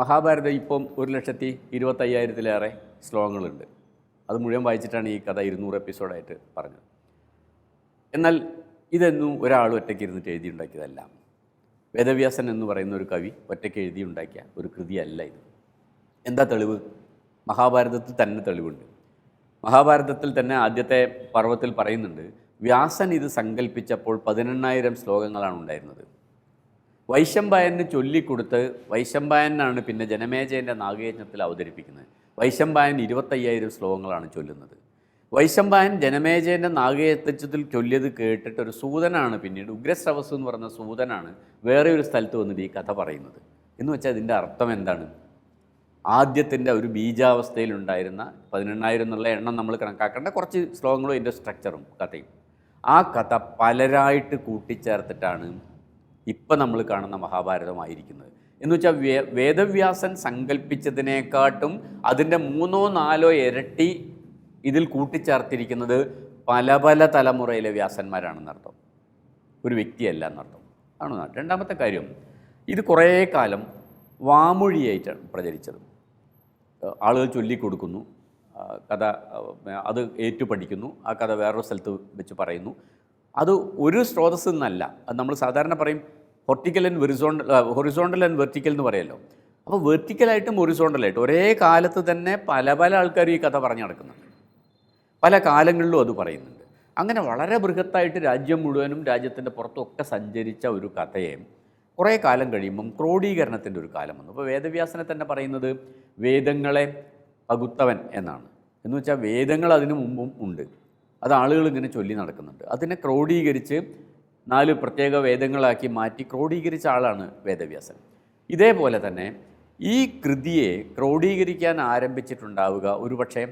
മഹാഭാരതം ഇപ്പം ഒരു ലക്ഷത്തി ഇരുപത്തയ്യായിരത്തിലേറെ ശ്ലോകങ്ങളുണ്ട്. അത് മുഴുവൻ വായിച്ചിട്ടാണ് ഈ കഥ ഇരുന്നൂറ് എപ്പിസോഡായിട്ട് പറഞ്ഞത്. എന്നാൽ ഇതെന്നും ഒരാൾ ഒറ്റയ്ക്ക് ഇരുന്നിട്ട് എഴുതിയുണ്ടാക്കിയതല്ല. വേദവ്യാസൻ എന്ന് പറയുന്ന ഒരു കവി ഒറ്റയ്ക്ക് എഴുതിയുണ്ടാക്കിയ ഒരു കൃതിയല്ല ഇത്. എന്താ തെളിവ്? മഹാഭാരതത്തിൽ തന്നെ തെളിവുണ്ട്. മഹാഭാരതത്തിൽ തന്നെ ആദ്യത്തെ പർവത്തിൽ പറയുന്നുണ്ട് വ്യാസൻ ഇത് സങ്കല്പിച്ചപ്പോൾ പതിനെണ്ണായിരം ശ്ലോകങ്ങളാണ് ഉണ്ടായിരുന്നത് വൈശമ്പായന് ചൊല്ലിക്കൊടുത്ത് വൈശമ്പായനാണ് പിന്നെ ജനമേജയന്റെ നാഗയജ്ഞത്തിൽ അവതരിപ്പിക്കുന്നത്. വൈശമ്പായൻ ഇരുപത്തയ്യായിരം ശ്ലോകങ്ങളാണ് ചൊല്ലുന്നത്. വൈശമ്പായൻ ജനമേജയന്റെ നാഗയജ്ഞത്തിൽ ചൊല്ലിയത് കേട്ടിട്ട് ഒരു സൂതനാണ് പിന്നീട് ഉഗ്രശ്രവസ് എന്ന് പറഞ്ഞ സൂതനാണ് വേറെ ഒരു സ്ഥലത്ത് വന്നിട്ട് ഈ കഥ പറയുന്നത്. എന്ന് വെച്ചാൽ അതിന്റെ അർത്ഥം എന്താണ്? ആദ്യത്തിന്റെ ഒരു ബീജാവസ്ഥയിലുണ്ടായിരുന്ന പതിനെണ്ണായിരം എന്നുള്ള എണ്ണം നമ്മൾ കണക്കാക്കേണ്ട കുറച്ച് ശ്ലോകങ്ങളും ഇതിന്റെ സ്ട്രക്ചറും കഥയും. ആ കഥ പലരായിട്ട് കൂട്ടിച്ചേർത്തിട്ടാണ് ഇപ്പം നമ്മൾ കാണുന്ന മഹാഭാരതമായിരിക്കുന്നത്. എന്ന് വെച്ചാൽ വേ വേദവ്യാസൻ സങ്കല്പിച്ചതിനെക്കാട്ടും അതിന്റെ മൂന്നോ നാലോ ഇരട്ടി ഇതിൽ കൂട്ടിച്ചേർത്തിരിക്കുന്നത് പല പല തലമുറയിലെ വ്യാസന്മാരാണെന്നർത്ഥം ഒരു വ്യക്തിയല്ല എന്നർത്ഥം ആണ് രണ്ടാമത്തെ കാര്യം. ഇത് കുറേ കാലം വാമൊഴിയായിട്ടാണ് പ്രചരിച്ചത്. ആളുകൾ ചൊല്ലിക്കൊടുക്കുന്നു. കഥ അത് ഏറ്റു പഠിക്കുന്നു ആ കഥ വേറൊരു സ്ഥലത്ത് വെച്ച് പറയുന്നു. അത് ഒരു സ്രോതസ്സിൽ നിന്നല്ല അത് നമ്മൾ സാധാരണ പറയും ഹൊർട്ടിക്കൽ ആൻഡ് വെറിസോണ്ടൽ ഹൊറിസോണ്ടൽ ആൻഡ് വെർട്ടിക്കൽ എന്ന് പറയുമല്ലോ അപ്പോൾ വെർട്ടിക്കലായിട്ടും ഹൊറിസോണ്ടലായിട്ടും ഒരേ കാലത്ത് തന്നെ പല പല ആൾക്കാർ ഈ കഥ പറഞ്ഞു നടക്കുന്നുണ്ട്. പല കാലങ്ങളിലും അത് പറയുന്നുണ്ട്. അങ്ങനെ വളരെ ബൃഹത്തായിട്ട് രാജ്യം മുഴുവനും രാജ്യത്തിന്റെ പുറത്തൊക്കെ സഞ്ചരിച്ച ഒരു കഥയെ കുറേ കാലം കഴിയുമ്പം ക്രോഡീകരണത്തിന്റെ ഒരു കാലം വന്നു. അപ്പോൾ വേദവ്യാസനെ തന്നെ പറയുന്നത് വേദങ്ങളെ പകുത്തവൻ എന്നാണ്. എന്ന് വെച്ചാൽ വേദങ്ങൾ അതിനു മുമ്പും ഉണ്ട്. അത് ആളുകൾ ഇങ്ങനെ ചൊല്ലി നടക്കുന്നുണ്ട്. അതിനെ ക്രോഡീകരിച്ച് നാല് പ്രത്യേക വേദങ്ങളാക്കി മാറ്റി ക്രോഡീകരിച്ച ആളാണ് വേദവ്യാസൻ. ഇതേപോലെ തന്നെ ഈ കൃതിയെ ക്രോഡീകരിക്കാൻ ആരംഭിച്ചിട്ടുണ്ടാവുക ഒരുപക്ഷെ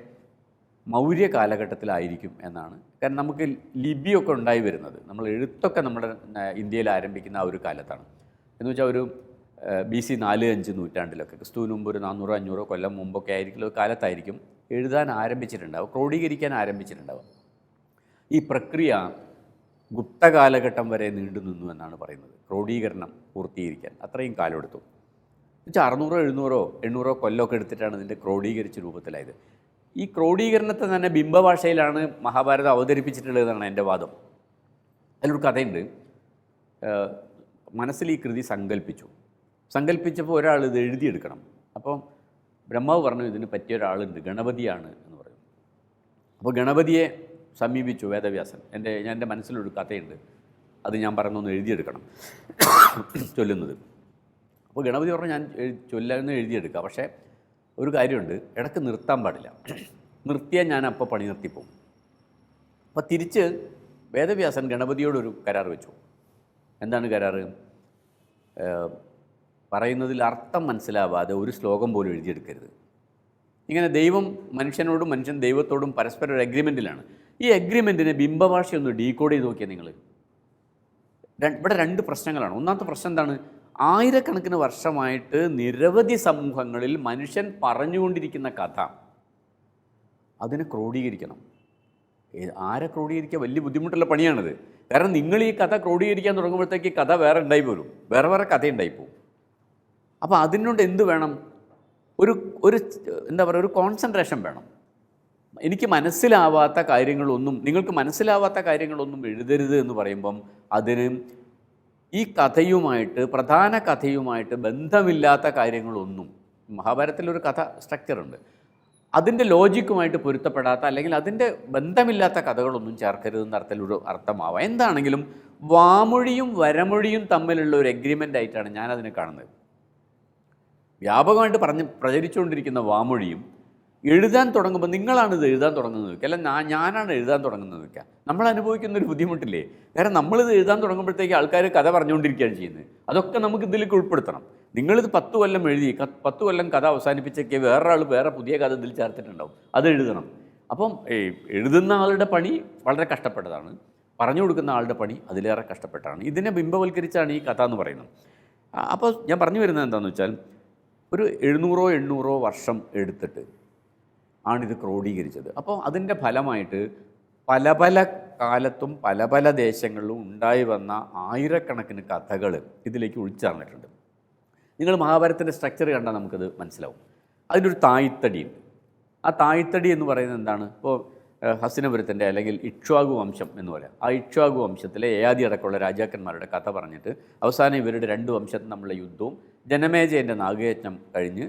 മൗര്യ കാലഘട്ടത്തിലായിരിക്കും എന്നാണ്. കാരണം നമുക്ക് ലിപിയൊക്കെ ഉണ്ടായി വരുന്നത്. നമ്മൾ എഴുത്തൊക്കെ നമ്മുടെ ഇന്ത്യയിൽ ആരംഭിക്കുന്ന ആ ഒരു കാലത്താണ്. എന്ന് വെച്ചാൽ ഒരു ബി സി നാല് അഞ്ച് നൂറ്റാണ്ടിലൊക്കെ ക്രിസ്തുവിന് മുമ്പ് ഒരു നാനൂറോ അഞ്ഞൂറോ കൊല്ലം മുമ്പൊക്കെ ആയിരിക്കും കാലത്തായിരിക്കും എഴുതാൻ ആരംഭിച്ചിട്ടുണ്ടാവും ക്രോഡീകരിക്കാൻ ആരംഭിച്ചിട്ടുണ്ടാവും ഈ പ്രക്രിയ ഗുപ്ത കാലഘട്ടം വരെ നീണ്ടു നിന്നു എന്നാണ് പറയുന്നത്. ക്രോഡീകരണം പൂർത്തീകരിക്കാൻ. അത്രയും കാലമെടുത്തു. എന്നുവെച്ചാൽ അറുന്നൂറോ എഴുന്നൂറോ എണ്ണൂറോ കൊല്ലമൊക്കെ എടുത്തിട്ടാണ് ഇതിന്റെ ക്രോഡീകരിച്ച രൂപത്തിലായത്. ഈ ക്രോഡീകരണത്തെ തന്നെ ബിംബഭാഷയിലാണ് മഹാഭാരതം അവതരിപ്പിച്ചിട്ടുള്ളതെന്നാണ് എന്റെ വാദം. അതിലൊരു കഥയുണ്ട്. മനസ്സിൽ ഈ കൃതി സങ്കല്പിച്ചു സങ്കല്പിച്ചപ്പോൾ ഒരാൾ ഇത് എഴുതിയെടുക്കണം. അപ്പം ബ്രഹ്മാവ് പറഞ്ഞു ഇതിന് പറ്റിയ ഒരാളുണ്ട്. ഗണപതിയാണ് എന്ന് പറഞ്ഞു. അപ്പോൾ ഗണപതിയെ സമീപിച്ചു വേദവ്യാസൻ. എന്റെ ഞാൻ എന്റെ മനസ്സിലൊരു കഥയുണ്ട്. അത് ഞാൻ പറഞ്ഞൊന്ന് എഴുതിയെടുക്കണം. ചൊല്ലുന്നത്. അപ്പോൾ ഗണപതി പറഞ്ഞു ഞാൻ ചൊല്ലുന്ന ചൊല്ലാമെന്ന് എഴുതിയെടുക്കാം. പക്ഷേ ഒരു കാര്യമുണ്ട്. ഇടയ്ക്ക് നിർത്താൻ പാടില്ല. നിർത്തിയാൽ ഞാൻ അപ്പോൾ പണി നിർത്തിപ്പോവും അപ്പോൾ തിരിച്ച് വേദവ്യാസൻ ഗണപതിയോടൊരു കരാർ വെച്ചു. എന്താണ് കരാറ്? പറയുന്നതിൽ അർത്ഥം മനസ്സിലാവാതെ ഒരു ശ്ലോകം പോലും എഴുതിയെടുക്കരുത്. ഇങ്ങനെ ദൈവം മനുഷ്യനോടും മനുഷ്യൻ ദൈവത്തോടും പരസ്പര ഒരു അഗ്രിമെന്റിലാണ് ഈ അഗ്രിമെന്റിനെ ബിംബഭാഷ ഒന്ന് ഡീകോഡ് ചെയ്ത് നോക്കിയാൽ നിങ്ങൾ ഇവിടെ രണ്ട് പ്രശ്നങ്ങളാണ്. ഒന്നാമത്തെ പ്രശ്നം എന്താണ്? ആയിരക്കണക്കിന് വർഷമായിട്ട് നിരവധി സമൂഹങ്ങളിൽ മനുഷ്യൻ പറഞ്ഞുകൊണ്ടിരിക്കുന്ന കഥ അതിനെ ക്രോഡീകരിക്കണം. ആരെ ക്രോഡീകരിക്കുക വലിയ ബുദ്ധിമുട്ടുള്ള പണിയാണിത്. കാരണം നിങ്ങൾ ഈ കഥ ക്രോഡീകരിക്കാൻ തുടങ്ങുമ്പോഴത്തേക്ക് കഥ വേറെ ഉണ്ടായി പോരും. വേറെ വേറെ കഥ ഉണ്ടായി പോകും അപ്പോൾ അതിനോട് എന്ത് വേണം? ഒരു ഒരു എന്താ പറയുക ഒരു കോൺസെൻട്രേഷൻ വേണം. എനിക്ക് മനസ്സിലാവാത്ത കാര്യങ്ങളൊന്നും നിങ്ങൾക്ക് മനസ്സിലാവാത്ത കാര്യങ്ങളൊന്നും എഴുതരുത് എന്ന് പറയുമ്പം അതിന് ഈ കഥയുമായിട്ട് പ്രധാന കഥയുമായിട്ട് ബന്ധമില്ലാത്ത കാര്യങ്ങളൊന്നും മഹാഭാരതത്തിലൊരു കഥ സ്ട്രക്ചറുണ്ട് അതിന്റെ ലോജിക്കുമായിട്ട് പൊരുത്തപ്പെടാത്ത അല്ലെങ്കിൽ അതിന്റെ ബന്ധമില്ലാത്ത കഥകളൊന്നും ചേർക്കരുതെന്ന അർത്ഥത്തിലൊരു അർത്ഥമാവാം. എന്താണെങ്കിലും വാമൊഴിയും വരമൊഴിയും തമ്മിലുള്ള ഒരു എഗ്രിമെന്റ് ആയിട്ടാണ് ഞാനതിനെ കാണുന്നത്. വ്യാപകമായിട്ട് പറഞ്ഞ് പ്രചരിച്ചുകൊണ്ടിരിക്കുന്ന വാമൊഴിയും എഴുതാൻ തുടങ്ങുമ്പോൾ നിങ്ങളാണ് ഇത് എഴുതാൻ തുടങ്ങുന്നത് അല്ല ഞാൻ ഞാനാണ് എഴുതാൻ തുടങ്ങുന്നത് വെക്കുക. നമ്മൾ അനുഭവിക്കുന്ന ഒരു ബുദ്ധിമുട്ടില്ലേ? കാരണം നമ്മളിത് എഴുതാൻ തുടങ്ങുമ്പോഴത്തേക്ക് ആൾക്കാർ കഥ പറഞ്ഞുകൊണ്ടിരിക്കുകയാണ് ചെയ്യുന്നത്. അതൊക്കെ നമുക്ക് ഇതിലേക്ക് ഉൾപ്പെടുത്തണം. നിങ്ങളിത് പത്ത് കൊല്ലം എഴുതി പത്ത് കൊല്ലം കഥ അവസാനിപ്പിച്ചൊക്കെ വേറൊരാൾ വേറെ പുതിയ കഥ ഇതിൽ ചേർത്തിട്ടുണ്ടാവും. അത് എഴുതണം. അപ്പം എഴുതുന്ന ആളുടെ പണി വളരെ കഷ്ടപ്പെട്ടതാണ്. പറഞ്ഞു കൊടുക്കുന്ന ആളുടെ പണി അതിലേറെ കഷ്ടപ്പെട്ടാണ്. ഇതിനെ ബിംബവൽക്കരിച്ചാണ് ഈ കഥ എന്ന് പറയുന്നത്. അപ്പോൾ ഞാൻ പറഞ്ഞു വരുന്നത് എന്താണെന്ന് വെച്ചാൽ ഒരു എഴുന്നൂറോ എണ്ണൂറോ വർഷം എടുത്തിട്ട് ആണിത് ക്രോഡീകരിച്ചത്. അപ്പോൾ അതിന്റെ ഫലമായിട്ട് പല പല കാലത്തും പല പല ദേശങ്ങളിലും ഉണ്ടായി വന്ന ആയിരക്കണക്കിന് കഥകൾ ഇതിലേക്ക് ഉൾച്ചേർന്നിട്ടുണ്ട്. നിങ്ങൾ മഹാഭാരതത്തിന്റെ സ്ട്രക്ചർ കണ്ടാൽ നമുക്കത് മനസ്സിലാവും. ഒരു ഉണ്ട്. ആ തായ്ത്തടി എന്ന് പറയുന്നത് എന്താണ്? ഇപ്പോൾ ഹസ്തിനപുരത്തിന്റെ അല്ലെങ്കിൽ ഇക്ഷ്വാഗു വംശം എന്ന് പറയാം. ആ ഇക്ഷ്വാഗു വംശത്തിലെ ഏയാദി അടക്കമുള്ള രാജാക്കന്മാരുടെ കഥ പറഞ്ഞിട്ട് അവസാനം ഇവരുടെ രണ്ട് വംശത്തിൽ നമ്മളുടെ യുദ്ധവും ജനമേജയന്റെ നാഗയജ്ഞം കഴിഞ്ഞ്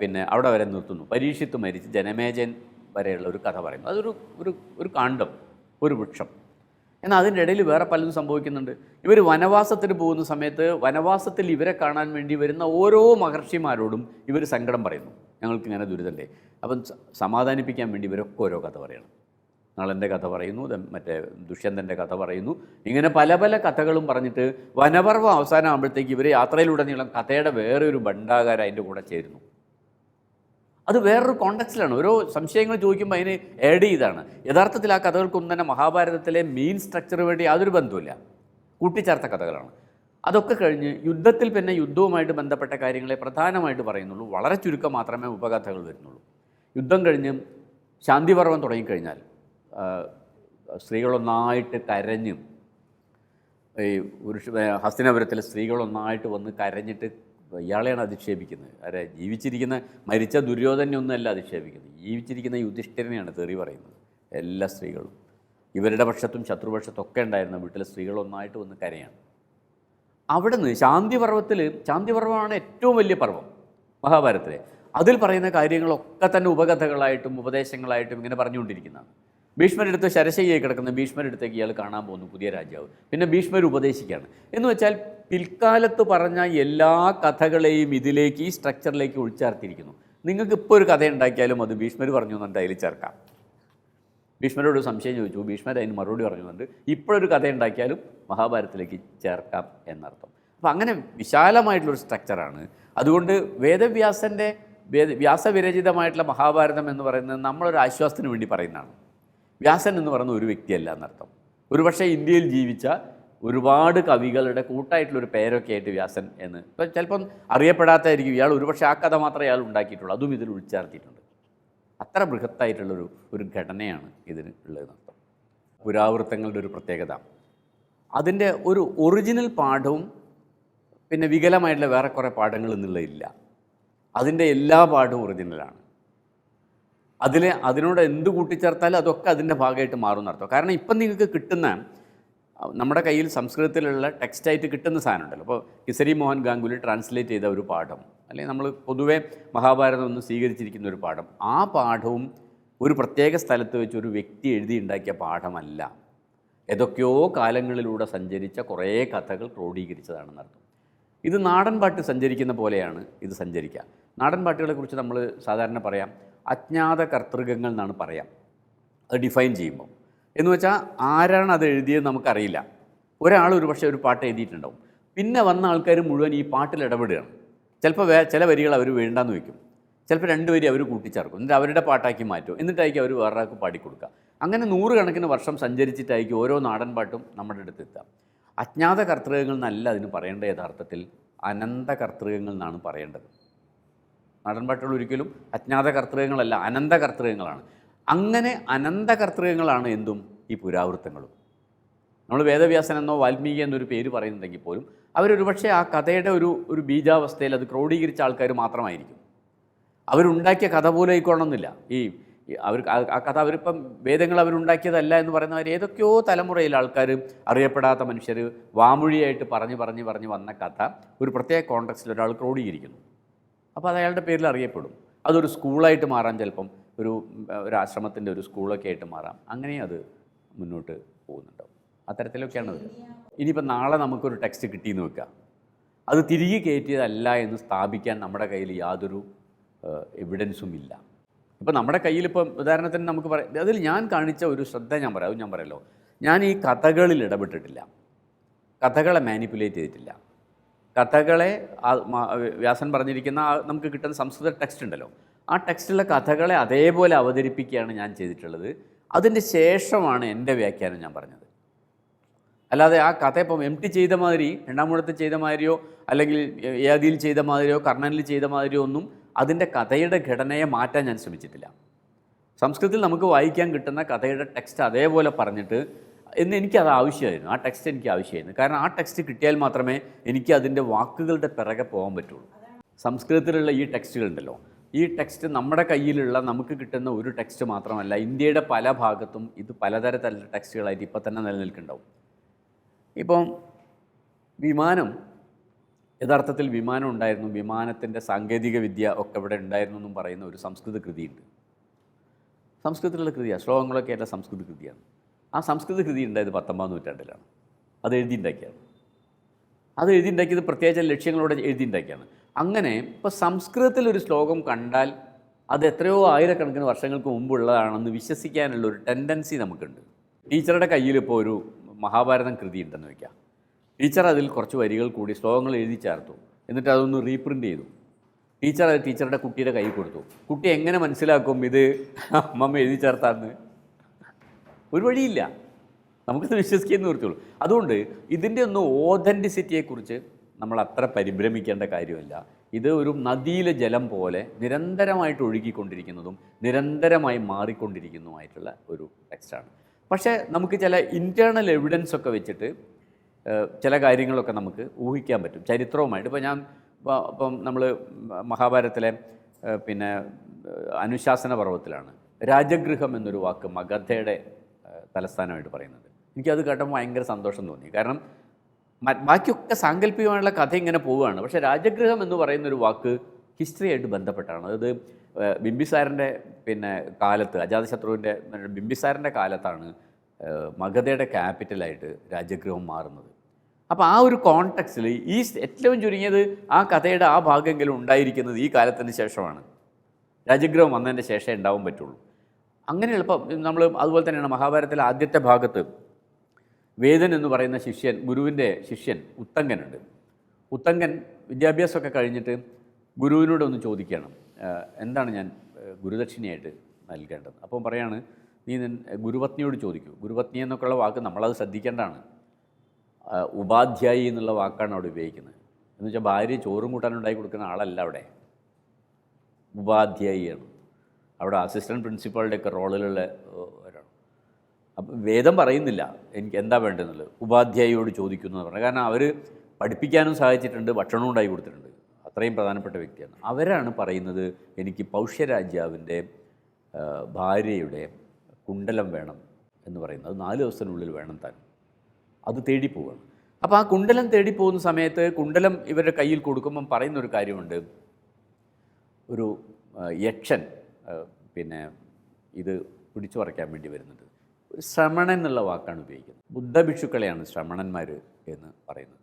പിന്നെ അവിടെ വരെ നിർത്തുന്നു. പരീക്ഷിത്ത് മരിച്ച് ജനമേജൻ വരെയുള്ള ഒരു കഥ പറയുന്നു. അതൊരു ഒരു ഒരു കാണ്ഡം ഒരു വൃക്ഷം. എന്നാൽ അതിന്റെ ഇടയിൽ വേറെ പലതും സംഭവിക്കുന്നുണ്ട്. ഇവർ വനവാസത്തിന് പോകുന്ന സമയത്ത് വനവാസത്തിൽ ഇവരെ കാണാൻ വേണ്ടി വരുന്ന ഓരോ മഹർഷിമാരോടും ഇവർ സങ്കടം പറയുന്നു. ഞങ്ങൾക്ക് ഇങ്ങനെ ദുരിതമല്ലേ അപ്പം സമാധാനിപ്പിക്കാൻ വേണ്ടി ഇവരൊക്കെ ഓരോ കഥ പറയണം. നളന്റെ കഥ പറയുന്നു മറ്റേ ദുഷ്യന്തന്റെ കഥ പറയുന്നു. ഇങ്ങനെ പല പല കഥകളും പറഞ്ഞിട്ട് വനപർവം അവസാനമാകുമ്പോഴത്തേക്ക് ഇവർ യാത്രയിലുടനീളം കഥയുടെ വേറെ ഒരു ഭണ്ഡാകാരം അതിന്റെ കൂടെ ചേരുന്നു. അത് വേറൊരു കോണ്ടക്സ്റ്റിലാണ് ഓരോ സംശയങ്ങൾ ചോദിക്കുമ്പോൾ അതിന് ആഡ് ചെയ്താണ്. യഥാർത്ഥത്തിൽ ആ കഥകൾക്കൊന്നും തന്നെ മഹാഭാരതത്തിലെ മെയിൻ സ്ട്രക്ചർ വേണ്ടി യാതൊരു ബന്ധമില്ല കൂട്ടിച്ചേർത്ത കഥകളാണ്. അതൊക്കെ കഴിഞ്ഞ് യുദ്ധത്തിൽ പിന്നെ യുദ്ധവുമായിട്ട് ബന്ധപ്പെട്ട കാര്യങ്ങളെ പ്രധാനമായിട്ട് പറയുന്നുള്ളൂ. വളരെ ചുരുക്കം മാത്രമേ ഉപകഥകൾ വരുന്നുള്ളൂ. യുദ്ധം കഴിഞ്ഞ് ശാന്തിപർവം തുടങ്ങിക്കഴിഞ്ഞാൽ സ്ത്രീകളൊന്നായിട്ട് കരഞ്ഞും ഈ പുരുഷ ഹസ്തിനപുരത്തിലെ സ്ത്രീകളൊന്നായിട്ട് വന്ന് കരഞ്ഞിട്ട് ഇയാളെയാണ് അധിക്ഷേപിക്കുന്നത്. ആരെ? ജീവിച്ചിരിക്കുന്ന മരിച്ച ദുര്യോധനൊന്നുമല്ല അധിക്ഷേപിക്കുന്നത്. ജീവിച്ചിരിക്കുന്ന യുധിഷ്ഠിരനെയാണ് തെറി പറയുന്നത്. എല്ലാ സ്ത്രീകളും. ഇവരുടെ പക്ഷത്തും ശത്രുപക്ഷത്തും ഒക്കെ ഉണ്ടായിരുന്ന വീട്ടിലെ സ്ത്രീകളൊന്നായിട്ട് വന്ന് കരയാണ്. അവിടെ നിന്ന് ശാന്തിപർവത്തിൽ ശാന്തിപർവമാണ് ഏറ്റവും വലിയ പർവം മഹാഭാരതത്തിലെ. അതിൽ പറയുന്ന കാര്യങ്ങളൊക്കെ തന്നെ ഉപകഥകളായിട്ടും ഉപദേശങ്ങളായിട്ടും ഇങ്ങനെ പറഞ്ഞുകൊണ്ടിരിക്കുന്നതാണ്. ഭീഷ്മരെടുത്ത് ശരശയ്യായി കിടക്കുന്ന ഭീഷ്മരെടുത്തേക്ക് ഇയാൾ കാണാൻ പോകുന്നു പുതിയ രാജാവ്. പിന്നെ ഭീഷ്മർ ഉപദേശിക്കുകയാണ്. എന്ന് വെച്ചാൽ പിൽക്കാലത്ത് പറഞ്ഞ എല്ലാ കഥകളെയും ഇതിലേക്ക് ഈ സ്ട്രക്ചറിലേക്ക് ഉൾച്ചേർത്തിരിക്കുന്നു നിങ്ങൾക്ക് ഇപ്പോൾ ഒരു കഥ ഉണ്ടാക്കിയാലും അത് ഭീഷ്മർ പറഞ്ഞു എന്നുണ്ട് അതിൽ ചേർക്കാം. ഭീഷ്മരോട് സംശയം ചോദിച്ചു. ഭീഷ്മർ അതിന് മറുപടി പറഞ്ഞുകൊണ്ട് ഇപ്പോഴൊരു കഥ ഉണ്ടാക്കിയാലും മഹാഭാരതത്തിലേക്ക് ചേർക്കാം എന്നർത്ഥം. അപ്പം അങ്ങനെ വിശാലമായിട്ടുള്ളൊരു സ്ട്രക്ചറാണ് അതുകൊണ്ട് വേദവ്യാസന്റെ വേദ വ്യാസവിരചിതമായിട്ടുള്ള മഹാഭാരതം എന്ന് പറയുന്നത് നമ്മളൊരു ആശ്വാസത്തിന് വേണ്ടി പറയുന്നതാണ്. വ്യാസൻ എന്ന് പറയുന്ന ഒരു വ്യക്തിയല്ല എന്നർത്ഥം. ഒരുപക്ഷെ ഇന്ത്യയിൽ ജീവിച്ച ഒരുപാട് കവികളുടെ കൂട്ടായിട്ടുള്ളൊരു പേരൊക്കെ ആയിട്ട് വ്യാസൻ എന്ന്. ഇപ്പം ചിലപ്പം അറിയപ്പെടാത്തായിരിക്കും ഇയാൾ ഒരുപക്ഷെ ആ കഥ മാത്രമേ അയാൾ ഉണ്ടാക്കിയിട്ടുള്ളൂ. അതും ഇതിൽ ഉൾച്ചേർത്തിട്ടുണ്ട് അത്ര ബൃഹത്തായിട്ടുള്ളൊരു ഒരു ഘടനയാണ് ഇതിന് ഉള്ളതെന്നർത്ഥം. പുരാവൃത്തങ്ങളുടെ ഒരു പ്രത്യേകത. അതിന്റെ ഒരു ഒറിജിനൽ പാഠവും പിന്നെ വികലമായിട്ടുള്ള വേറെ കുറേ പാഠങ്ങൾ എന്നുള്ളതില്ല അതിന്റെ എല്ലാ പാഠവും ഒറിജിനലാണ് അതിൽ അതിനോട് എന്ത് കൂട്ടിച്ചേർത്താലും അതൊക്കെ അതിന്റെ ഭാഗമായിട്ട് മാറും നടത്തും കാരണം ഇപ്പം നിങ്ങൾക്ക് കിട്ടുന്ന നമ്മുടെ കയ്യിൽ സംസ്കൃതത്തിലുള്ള ടെക്സ്റ്റായിട്ട് കിട്ടുന്ന സാധനം ഉണ്ടല്ലോ അപ്പോൾ കിസരി മോഹൻ ഗാംഗുലി ട്രാൻസ്ലേറ്റ് ചെയ്ത ഒരു പാഠം അല്ലെങ്കിൽ നമ്മൾ പൊതുവെ മഹാഭാരതം ഒന്ന് സ്വീകരിച്ചിരിക്കുന്ന ഒരു പാഠം ആ പാഠവും ഒരു പ്രത്യേക സ്ഥലത്ത് വെച്ച് ഒരു വ്യക്തി എഴുതി ഉണ്ടാക്കിയ പാഠമല്ല. ഏതൊക്കെയോ കാലങ്ങളിലൂടെ സഞ്ചരിച്ച കുറേ കഥകൾ ക്രോഡീകരിച്ചതാണെന്നർത്ഥം ഇത് നാടൻ പാട്ട് സഞ്ചരിക്കുന്ന പോലെയാണ് ഇത് സഞ്ചരിക്കുക. നാടൻ പാട്ടുകളെക്കുറിച്ച് നമ്മൾ സാധാരണ പറയാം അജ്ഞാത കർത്തൃകങ്ങൾ എന്നാണ് പറയാം. അത് ഡിഫൈൻ ചെയ്യുമ്പോൾ. എന്ന് വെച്ചാൽ ആരാണ് അത് എഴുതിയത് നമുക്കറിയില്ല. ഒരാൾ ഒരു പക്ഷേ ഒരു പാട്ട് എഴുതിയിട്ടുണ്ടാവും. പിന്നെ വന്ന ആൾക്കാർ മുഴുവൻ ഈ പാട്ടിൽ ഇടപെടുകയാണ്. ചിലപ്പോൾ വേ ചില വരികൾ അവർ വേണ്ടാന്ന് വയ്ക്കും ചിലപ്പോൾ രണ്ട് വരി അവർ കൂട്ടിച്ചേർക്കും. എന്നിട്ട് അവരുടെ പാട്ടാക്കി മാറ്റും. എന്നിട്ടായിരിക്കും അവർ വേറൊരാൾക്ക് പാടിക്കൊടുക്കുക അങ്ങനെ നൂറുകണക്കിന് വർഷം സഞ്ചരിച്ചിട്ടായിരിക്കും ഓരോ നാടൻ പാട്ടും നമ്മുടെ അടുത്ത് എത്താം അജ്ഞാത കർത്തൃകങ്ങൾ എന്നല്ല അതിന് പറയേണ്ട യഥാർത്ഥത്തിൽ. അനന്ത കർത്തൃകങ്ങൾ എന്നാണ് പറയേണ്ടത്. നാടൻ പാട്ടുകൾ ഒരിക്കലും അജ്ഞാത കർത്തൃകങ്ങളല്ല അനന്ത കർത്തൃകങ്ങളാണ്. അങ്ങനെ അനന്ത കർത്തൃകങ്ങളാണ് എന്തും ഈ പുരാവൃത്തങ്ങളും. നമ്മൾ വേദവ്യാസൻ എന്നോ വാൽമീകി എന്നൊരു പേര് പറയുന്നുണ്ടെങ്കിൽ പോലും അവരൊരുപക്ഷെ ആ കഥയുടെ ഒരു ഒരു ബീജാവസ്ഥയിൽ അത് ക്രോഡീകരിച്ച ആൾക്കാർ മാത്രമായിരിക്കും. അവരുണ്ടാക്കിയ കഥ പോലെ ആയിക്കോണമെന്നില്ല ഈ അവർ ആ- ആ കഥ അവരിപ്പം വേദങ്ങൾ അവരുണ്ടാക്കിയതല്ല എന്ന് പറയുന്നവർ ഏതൊക്കെയോ തലമുറയിൽ ആൾക്കാർ അറിയപ്പെടാത്ത മനുഷ്യർ വാമൊഴിയായിട്ട് പറഞ്ഞ് പറഞ്ഞ് പറഞ്ഞ് വന്ന കഥ ഒരു പ്രത്യേക കോണ്ടക്സ്റ്റിൽ ഒരാൾ ക്രോഡീകരിക്കുന്നു. അപ്പോൾ അത് അയാളുടെ പേരിൽ അറിയപ്പെടും. അതൊരു സ്കൂളായിട്ട് മാറാൻ ചിലപ്പം ഒരു ഒരു ആശ്രമത്തിന്റെ ഒരു സ്കൂളൊക്കെ ആയിട്ട് മാറാം. അങ്ങനെ അത് മുന്നോട്ട് പോകുന്നുണ്ടാവും. അത്തരത്തിലൊക്കെയാണ് അത് ഇനിയിപ്പോൾ നാളെ നമുക്കൊരു ടെക്സ്റ്റ് കിട്ടിയെന്ന് വെക്കാം. അത് തിരികെ കയറ്റിയതല്ല എന്ന് സ്ഥാപിക്കാൻ നമ്മുടെ കയ്യിൽ യാതൊരു എവിഡൻസും ഇല്ല. ഇപ്പം നമ്മുടെ കയ്യിൽ ഇപ്പം ഉദാഹരണത്തിന് നമുക്ക് പറയാം അതിൽ ഞാൻ കാണിച്ച ഒരു ശ്രദ്ധ ഞാൻ പറയാം അത് ഞാൻ പറയല്ലോ. ഞാൻ ഈ കഥകളിൽ ഇടപെട്ടിട്ടില്ല. കഥകളെ മാനിപ്പുലേറ്റ് ചെയ്തിട്ടില്ല. കഥകളെ വ്യാസൻ പറഞ്ഞിരിക്കുന്ന നമുക്ക് കിട്ടുന്ന സംസ്കൃത ടെക്സ്റ്റ് ഉണ്ടല്ലോ. ആ ടെക്സ്റ്റിലെ കഥകളെ അതേപോലെ അവതരിപ്പിക്കുകയാണ് ഞാൻ ചെയ്തിട്ടുള്ളത്. അതിന്റെ ശേഷമാണ് എന്റെ വ്യാഖ്യാനം ഞാൻ പറഞ്ഞത്. അല്ലാതെ ആ കഥ ഇപ്പം എം ടി ചെയ്ത മാതിരി രണ്ടാമൂഴത്ത് ചെയ്ത മാതിരിയോ അല്ലെങ്കിൽ ഏതിയിൽ ചെയ്ത മാതിരിയോ കർണനിൽ ചെയ്ത മാതിരിയോ ഒന്നും അതിന്റെ കഥയുടെ ഘടനയെ മാറ്റാൻ ഞാൻ ശ്രമിച്ചിട്ടില്ല. സംസ്കൃതത്തിൽ നമുക്ക് വായിക്കാൻ കിട്ടുന്ന കഥയുടെ ടെക്സ്റ്റ് അതേപോലെ പറഞ്ഞിട്ട് എന്ന് എനിക്കത് ആവശ്യമായിരുന്നു. ആ ടെക്സ്റ്റ് എനിക്ക് ആവശ്യമായിരുന്നു. കാരണം ആ ടെക്സ്റ്റ് കിട്ടിയാൽ മാത്രമേ എനിക്ക് അതിന്റെ വാക്കുകളുടെ പിറകെ പോകാൻ പറ്റുള്ളൂ. സംസ്കൃതത്തിലുള്ള ഈ ടെക്സ്റ്റുകളുണ്ടല്ലോ ഈ ടെക്സ്റ്റ് നമ്മുടെ കയ്യിലുള്ള നമുക്ക് കിട്ടുന്ന ഒരു ടെക്സ്റ്റ് മാത്രമല്ല ഇന്ത്യയുടെ പല ഭാഗത്തും ഇത് പലതരത്തിലുള്ള ടെക്സ്റ്റുകളായിട്ട് ഇപ്പോൾ തന്നെ നിലനിൽക്കുന്നുണ്ടാവും. ഇപ്പം വിമാനം യഥാർത്ഥത്തിൽ വിമാനം ഉണ്ടായിരുന്നു വിമാനത്തിന്റെ സാങ്കേതിക വിദ്യ ഒക്കെ ഇവിടെ ഉണ്ടായിരുന്നു എന്നും പറയുന്ന ഒരു സംസ്കൃത കൃതിയുണ്ട്. സംസ്കൃതത്തിലുള്ള കൃതിയാണ് ശ്ലോകങ്ങളൊക്കെ ആയിട്ടുള്ള സംസ്കൃത കൃതിയാണ്. ആ സംസ്കൃത കൃതി ഉണ്ടായത് പത്തൊമ്പതാം നൂറ്റാണ്ടിലാണ്. അത് എഴുതിയുണ്ടാക്കിയാണ് അത് എഴുതിയുണ്ടാക്കിയത് പ്രത്യേകിച്ച് ലക്ഷ്യങ്ങളോടെ എഴുതിയുണ്ടാക്കിയാണ് അങ്ങനെ ഇപ്പോൾ സംസ്കൃതത്തിൽ ഒരു ശ്ലോകം കണ്ടാൽ അത് എത്രയോ ആയിരക്കണക്കിന് വർഷങ്ങൾക്ക് മുമ്പുള്ളതാണെന്ന് വിശ്വസിക്കാനുള്ള ഒരു ടെൻഡൻസി നമുക്കുണ്ട്. ടീച്ചറുടെ കയ്യിൽ ഇപ്പോൾ ഒരു മഹാഭാരതം കൃതി ഉണ്ടെന്ന് വയ്ക്കാം ടീച്ചർ അതിൽ കുറച്ച് വരികൾ കൂടി ശ്ലോകങ്ങൾ എഴുതി ചേർത്തു. എന്നിട്ട് അതൊന്ന് റീപ്രിന്റ് ചെയ്തു. ടീച്ചർ അത് ടീച്ചറുടെ കുട്ടിയുടെ കൈ കൊടുത്തു. കുട്ടി എങ്ങനെ മനസ്സിലാക്കും ഇത് അമ്മമ്മ എഴുതി ചേർത്താന്ന്? ഒരു വഴിയില്ല. നമുക്കത് വിശ്വസിക്കാൻ നിർത്തുള്ളൂ. അതുകൊണ്ട് ഇതിന്റെ ഒന്ന് ഓതന്റിസിറ്റിയെക്കുറിച്ച് നമ്മൾ അത്ര പരിഭ്രമിക്കേണ്ട കാര്യമില്ല. ഇത് ഒരു നദിയിലെ ജലം പോലെ നിരന്തരമായിട്ട് ഒഴുകിക്കൊണ്ടിരിക്കുന്നതും നിരന്തരമായി മാറിക്കൊണ്ടിരിക്കുന്നതുമായിട്ടുള്ള ഒരു ടെക്സ്റ്റാണ് പക്ഷേ നമുക്ക് ചില ഇന്റേർണൽ എവിഡൻസ് ഒക്കെ വെച്ചിട്ട് ചില കാര്യങ്ങളൊക്കെ നമുക്ക് ഊഹിക്കാൻ പറ്റും. ചരിത്രവുമായിട്ട്. ഇപ്പോൾ ഞാൻ ഇപ്പം നമ്മൾ മഹാഭാരതത്തിലെ പിന്നെ അനുശാസന പർവത്തിലാണ് രാജഗൃഹം എന്നൊരു വാക്ക് മഗധയുടെ തലസ്ഥാനമായിട്ട് പറയുന്നത്. എനിക്കത് കേട്ടപ്പോൾ ഭയങ്കര സന്തോഷം തോന്നി. കാരണം ബാക്കിയൊക്കെ സാങ്കല്പികമായുള്ള കഥ ഇങ്ങനെ പോവുകയാണ്. പക്ഷേ രാജഗൃഹം എന്ന് പറയുന്ന ഒരു വാക്ക് ഹിസ്റ്ററിയായിട്ട് ബന്ധപ്പെട്ടാണ്. അത് ബിംബിസാറിന്റെ പിന്നെ കാലത്ത് അജാതശത്രുവിന്റെ ബിംബിസാരന്റെ കാലത്താണ് മഗധയുടെ ക്യാപിറ്റലായിട്ട് രാജഗൃഹം മാറുന്നത്. അപ്പോൾ ആ ഒരു കോണ്ടെക്സ്റ്റിൽ ഈ ഏറ്റവും ചുരുങ്ങിയത് ആ കഥയുടെ ആ ഭാഗമെങ്കിലും ഉണ്ടായിരിക്കുന്നത് ഈ കാലത്തിന് ശേഷമാണ്. രാജഗൃഹം വന്നതിന്റെ ശേഷമേ ഉണ്ടാവാൻ പറ്റുള്ളൂ. അങ്ങനെയുള്ള ഇപ്പം നമ്മൾ അതുപോലെ തന്നെയാണ് മഹാഭാരതത്തിലെ ആദ്യത്തെ ഭാഗത്ത് വേദൻ എന്ന് പറയുന്ന ശിഷ്യൻ ഗുരുവിന്റെ ശിഷ്യൻ ഉത്തങ്കനുണ്ട്. ഉത്തങ്കൻ വിദ്യാഭ്യാസമൊക്കെ കഴിഞ്ഞിട്ട് ഗുരുവിനോട് ഒന്ന് ചോദിക്കണം. എന്താണ് ഞാൻ ഗുരുദക്ഷിണയായിട്ട് നൽകേണ്ടത്? അപ്പം പറയാണ് നീ ഗുരുപത്നിയോട് ചോദിക്കൂ. ഗുരുപത്നി എന്നൊക്കെയുള്ള വാക്ക് നമ്മളത് ശ്രദ്ധിക്കേണ്ടതാണ്. ഉപാധ്യായി എന്നുള്ള വാക്കാണ് അവിടെ ഉപയോഗിക്കുന്നത്. എന്ന് വെച്ചാൽ ഭാര്യ ചോറും ഉണ്ടായി കൊടുക്കുന്ന ആളല്ല അവിടെ. ഉപാധ്യായിയാണ്. അവിടെ അസിസ്റ്റന്റ് പ്രിൻസിപ്പാളുടെയൊക്കെ റോളിലുള്ള അപ്പം വേദം പറയുന്നില്ല എനിക്ക് എന്താ വേണ്ടതെന്നുള്ളത്. ഉപാധ്യായിയോട് ചോദിക്കുന്നു എന്ന് പറഞ്ഞു കാരണം അവർ പഠിപ്പിക്കാനും സഹായിച്ചിട്ടുണ്ട് ഭക്ഷണവും ഉണ്ടായി കൊടുത്തിട്ടുണ്ട്. അത്രയും പ്രധാനപ്പെട്ട വ്യക്തിയാണ്. അവരാണ് പറയുന്നത് എനിക്ക് പൗഷ്യരാജാവിന്റെ ഭാര്യയുടെ കുണ്ടലം വേണം എന്ന് പറയുന്നത്. നാല് ദിവസത്തിനുള്ളിൽ വേണം താൻ. അത് തേടിപ്പോവാണ് അപ്പോൾ ആ കുണ്ടലം തേടിപ്പോകുന്ന സമയത്ത് കുണ്ടലം ഇവരുടെ കയ്യിൽ കൊടുക്കുമ്പം പറയുന്നൊരു കാര്യമുണ്ട്. ഒരു യക്ഷൻ പിന്നെ ഇത് പിടിച്ചു പറിക്കാൻ വേണ്ടി വരുന്നുണ്ട്. ഒരു ശ്രമണൻ എന്നുള്ള വാക്കാണ് ഉപയോഗിക്കുന്നത്. ബുദ്ധഭിക്ഷുക്കളെയാണ് ശ്രമണന്മാർ എന്ന് പറയുന്നത്.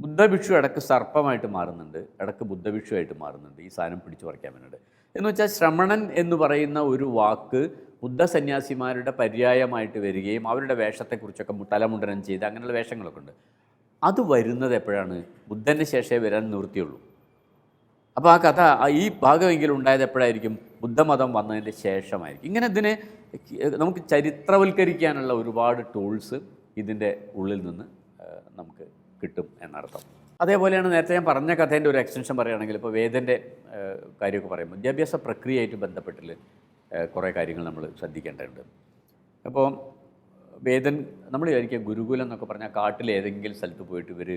ബുദ്ധഭിക്ഷു ഇടയ്ക്ക് സർപ്പമായിട്ട് മാറുന്നുണ്ട് ഇടയ്ക്ക് ബുദ്ധഭിക്ഷുവായിട്ട് മാറുന്നുണ്ട്. ഈ സാധനം പിടിച്ചു പറിക്കാൻ വേണ്ടിയിട്ട്. എന്ന് വെച്ചാൽ ശ്രമണൻ എന്ന് പറയുന്ന ഒരു വാക്ക് ബുദ്ധ സന്യാസിമാരുടെ പര്യായമായിട്ട് വരികയും അവരുടെ വേഷത്തെക്കുറിച്ചൊക്കെ തലമുണ്ടനം ചെയ്ത് അങ്ങനെയുള്ള വേഷങ്ങളൊക്കെ ഉണ്ട്. അത് വരുന്നത് എപ്പോഴാണ്? ബുദ്ധന്റെ ശേഷമേ വരാൻ നിവൃത്തിയുള്ളൂ. അപ്പോൾ ആ കഥ ഈ ഭാഗമെങ്കിലും ഉണ്ടായത് എപ്പോഴായിരിക്കും? ബുദ്ധമതം വന്നതിന്റെ ശേഷമായിരിക്കും. ഇങ്ങനെ ഇതിനെ നമുക്ക് ചരിത്രവൽക്കരിക്കാനുള്ള ഒരുപാട് ടൂൾസ് ഇതിന്റെ ഉള്ളിൽ നിന്ന് നമുക്ക് കിട്ടും എന്നർത്ഥം. അതേപോലെയാണ് നേരത്തെ ഞാൻ പറഞ്ഞ കഥേന്റെ ഒരു എക്സ്റ്റൻഷൻ പറയുകയാണെങ്കിൽ ഇപ്പോൾ വേദന്റെ കാര്യമൊക്കെ പറയുമ്പോൾ വിദ്യാഭ്യാസ പ്രക്രിയയായിട്ട് ബന്ധപ്പെട്ടിൽ കുറേ കാര്യങ്ങൾ നമ്മൾ ശ്രദ്ധിക്കേണ്ടതുണ്ട്. അപ്പോൾ വേദൻ നമ്മൾ വിചാരിക്കുക ഗുരുകുലം എന്നൊക്കെ പറഞ്ഞാൽ കാട്ടിൽ ഏതെങ്കിലും സ്ഥലത്ത് പോയിട്ട് ഇവർ